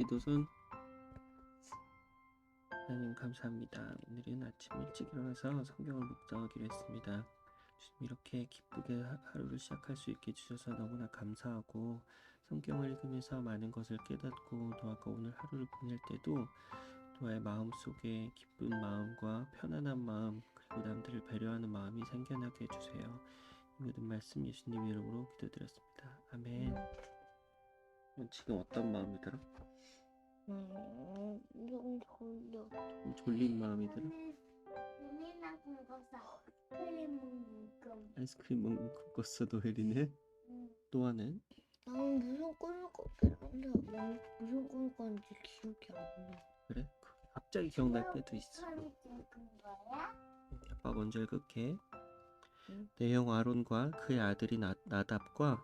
기도선 하나님 감사합니다. 오늘은 아침 일찍 일어나서 성경을 묵상하기로 했습니다. 주님 이렇게 기쁘게 하- 하루를 시작할 수 있게 해주셔서 너무나 감사하고 성경을 읽으면서 많은 것을 깨닫고 또 아까 오늘 하루를 보낼 때도 또의 마음 속에 기쁜 마음과 편안한 마음 그리고 남들을 배려하는 마음이 생겨나게 해주세요. 이 모든 말씀 예수님 이름으로 기도드렸습니다. 아멘. 지금 어떤 마음이 들어? 음, 좀 졸려. 좀 졸린 마음이 들어? 눈이나 크림. 아이스크림 먹는 것 같았어 혜리는 또 하는 나는 무슨 꿈을 난 무슨 꿈을 꿨는지 기억이 안 나. 그래? 갑자기 기억날 때도 있어 사진 찍은 거야? 아빠 먼저 읽을게 응. 내형 아론과 그의 아들이 나, 나답과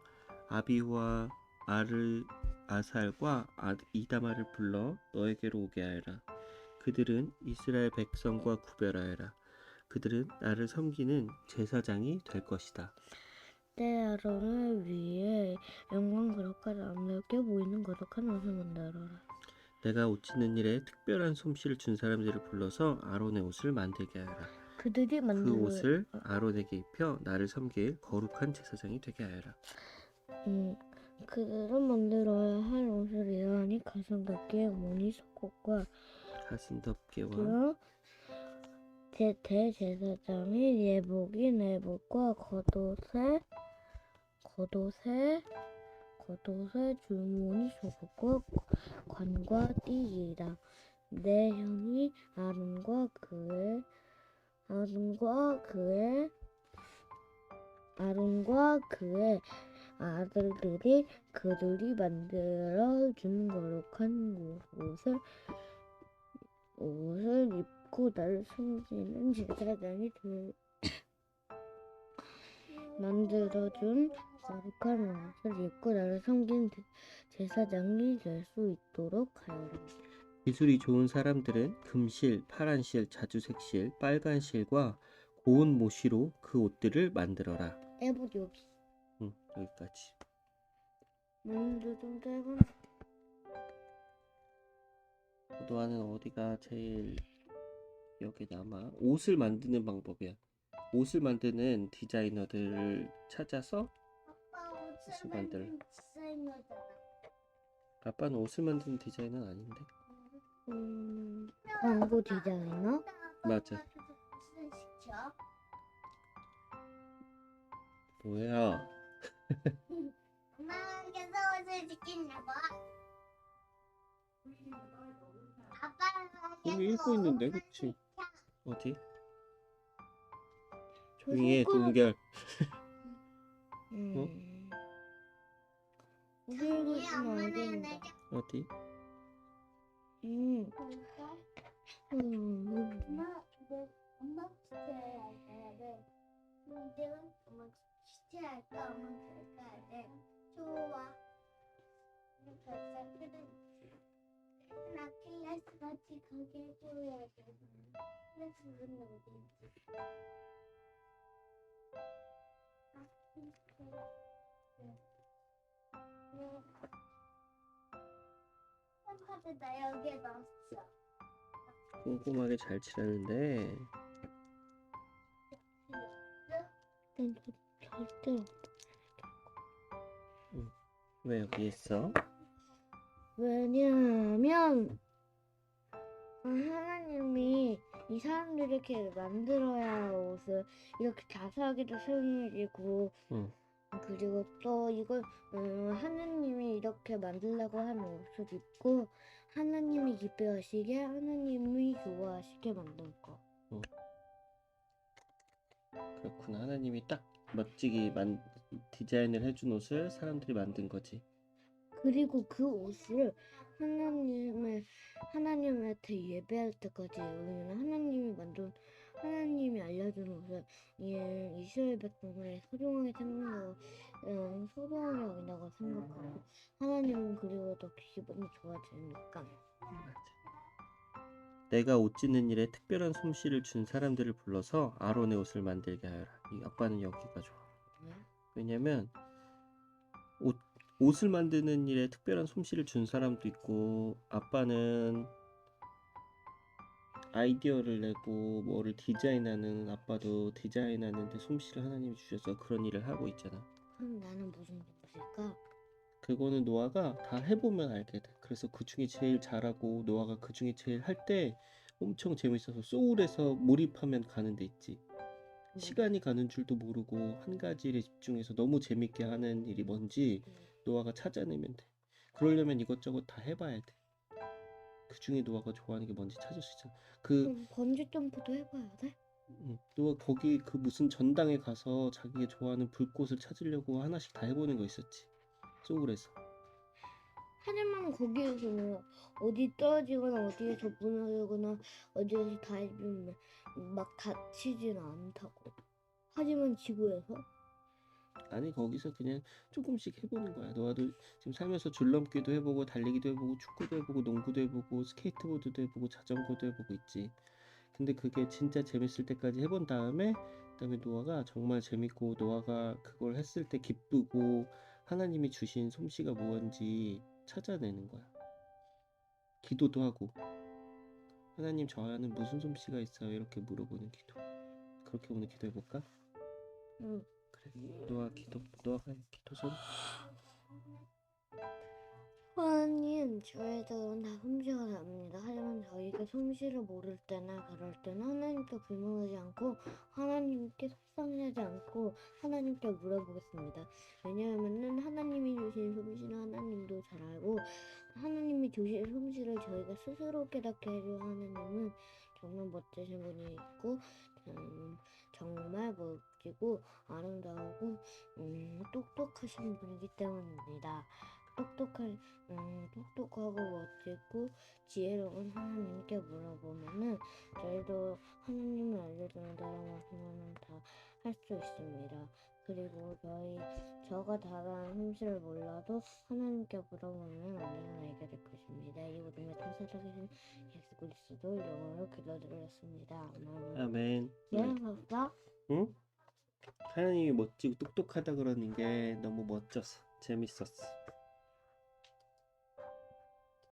아비후와 아르 아살과 아, 이다마를 불러 너에게로 오게 하여라. 그들은 이스라엘 백성과 구별하여라. 그들은 나를 섬기는 제사장이 될 것이다. 내 아론을 위해 영광 거룩한 아름답게 보이는 거룩한 옷을 만들어라. 내가 옷 짓는 일에 특별한 솜씨를 준 사람들을 불러서 아론의 옷을 만들게 하여라. 그들이 그 만든 옷을 아론에게 입혀 나를 섬길 거룩한 제사장이 되게 하여라. 음, 그들은 만들어야 할 옷을 이러하니 가슴 덮개, 무늬, 속옷과 가슴 덮개와 또 대, 대제사장이 예복이 내복과 겉옷에 겉옷에 겉옷에 줄무늬 속옷과 관과 띠이다. 내 형이 아론과 그의 아론과 그의 아론과 그의 아들들이 그들이 만들어 준 거룩한 옷을 옷을 입고 나를 숨기는 제사장이 될 만들어준 거룩한 옷을 입고 나를 섬기는 제- 제사장이 될 수 있도록 하여라. 기술이 좋은 사람들은 금실, 파란실, 자주색실, 빨간실과 고운 모시로 그 옷들을 만들어라. 응, 여기까지. 문도 좀 짧은. 너는 어디가 제일 기억에 남아? 옷을 만드는 방법이야. 옷을 만드는 디자이너들을 찾아서 아빠 옷을 만들- 디자이너잖아. 아빠는 옷을 만드는 디자이너는 아닌데. 음, 광고 디자이너? 맞아. 뭐야? 엄마께서 옷을 지키나 봐. 아빠랑 여기 읽고 있는데, 그치? 어디? 읽고 동결. 음. 우리 있으면 안 된다. 어디? 음. 음. 엄마, 내 엄마 가야 돼. 근데 기차에 가야 돼. 좋아. 나 클래스 같이 가게. 네. 카드 나 여기에 넣었어. 꼼꼼하게 잘 칠하는데 난 절대 왜 여기 있어? 왜냐하면 어, 하나님이 이 사람들이 이렇게 만들어야 할 옷을 이렇게 자세하게도 설명해주고 응. 그리고 또 이걸 음, 하나님이 이렇게 만들라고 하는 옷을 입고 하나님이 기뻐하시게 하나님이 좋아하시게 만든 거. 그렇구나. 하나님이 딱 멋지게 만 디자인을 해준 옷을 사람들이 만든 거지. 그리고 그 옷을 하나님의 하나님한테 예배할 때까지 우리는 하나님이 만든 하나님이 알려준 옷을 예, 이스라엘 백성을 소중하게 생각하고 음, 소중하게 여긴다고 생각하고 하나님은 그리고 더 기분이 좋아지니까 내가 옷 짓는 일에 특별한 솜씨를 준 사람들을 불러서 아론의 옷을 만들게 하여라. 이 아빠는 여기가 좋아. 네? 왜냐면 옷 옷을 만드는 일에 특별한 솜씨를 준 사람도 있고 아빠는 아이디어를 내고 뭐를 디자인하는 아빠도 디자인하는데 솜씨를 하나님이 주셔서 그런 일을 하고 있잖아. 그럼 나는 무슨 솜씨일까? 그거는 노아가 다 해보면 알게 돼. 그래서 그 중에 제일 잘하고 노아가 그 중에 제일 할 때 엄청 재밌어서 소울에서 몰입하면 가는 데 있지. 음. 시간이 가는 줄도 모르고 한 가지 일에 집중해서 너무 재밌게 하는 일이 뭔지 음. 노아가 찾아내면 돼. 그러려면 이것저것 다 해봐야 돼. 그 중에 노아가 좋아하는 게 뭔지 찾을 수 있잖아. 그 그럼 번지 점프도 해봐야 돼? 음, 노아 거기 그 무슨 전당에 가서 자기가 좋아하는 불꽃을 찾으려고 하나씩 다 해보는 거 있었지. 소울에서. 하지만 거기에서는 어디 떨어지거나 어디에서 무너지거나 어디에서 다이빙 막 다치지는 않다고. 하지만 지구에서 아니 거기서 그냥 조금씩 해보는 거야. 너도 지금 살면서 줄넘기도 해보고 달리기도 해보고 축구도 해보고 농구도 해보고 스케이트보드도 해보고 자전거도 해보고 있지. 근데 그게 진짜 재밌을 때까지 해본 다음에 그다음에 노아가 정말 재밌고 노아가 그걸 했을 때 기쁘고 하나님이 주신 솜씨가 뭔지 찾아내는 거야. 기도도 하고 하나님 저 안에 무슨 솜씨가 있어요? 이렇게 물어보는 기도. 그렇게 오늘 기도해 볼까? 응. 그래 노아 기도 노아가 해, 기도 손 하나님 저희들은 다 솜씨가 답니다. 하지만 저희가 솜씨를 모를 때나 그럴 때는 하나님께 불만하지 않고 하나님께 속상해하지 않고 하나님께 물어보겠습니다. 왜냐하면은 하나님이 주신 솜씨는 하나님도 잘 알고 하나님이 주신 솜씨를 저희가 스스로 깨닫게 해줄 하나님은 정말 멋지신 분이고 음, 정말 멋지고 아름다우고 음, 똑똑하신 분이기 때문입니다. 똑똑한 음, 똑똑하고 멋지고 지혜로운 하나님께 물어보면은 저희도 하나님을 알려주는 말하면 다할 수 있습니다. 그리고 저희 저가 다른 솜씨를 몰라도 하나님께 물어보면 언제나 알게 될 것입니다. 이 모든 말 통살하신 예수 그리스도 이름으로 기도드렸습니다. 아멘. 아멘 예, 봤어? 응? 하나님이 멋지고 똑똑하다 그러는 게 너무 멋졌어 재밌었어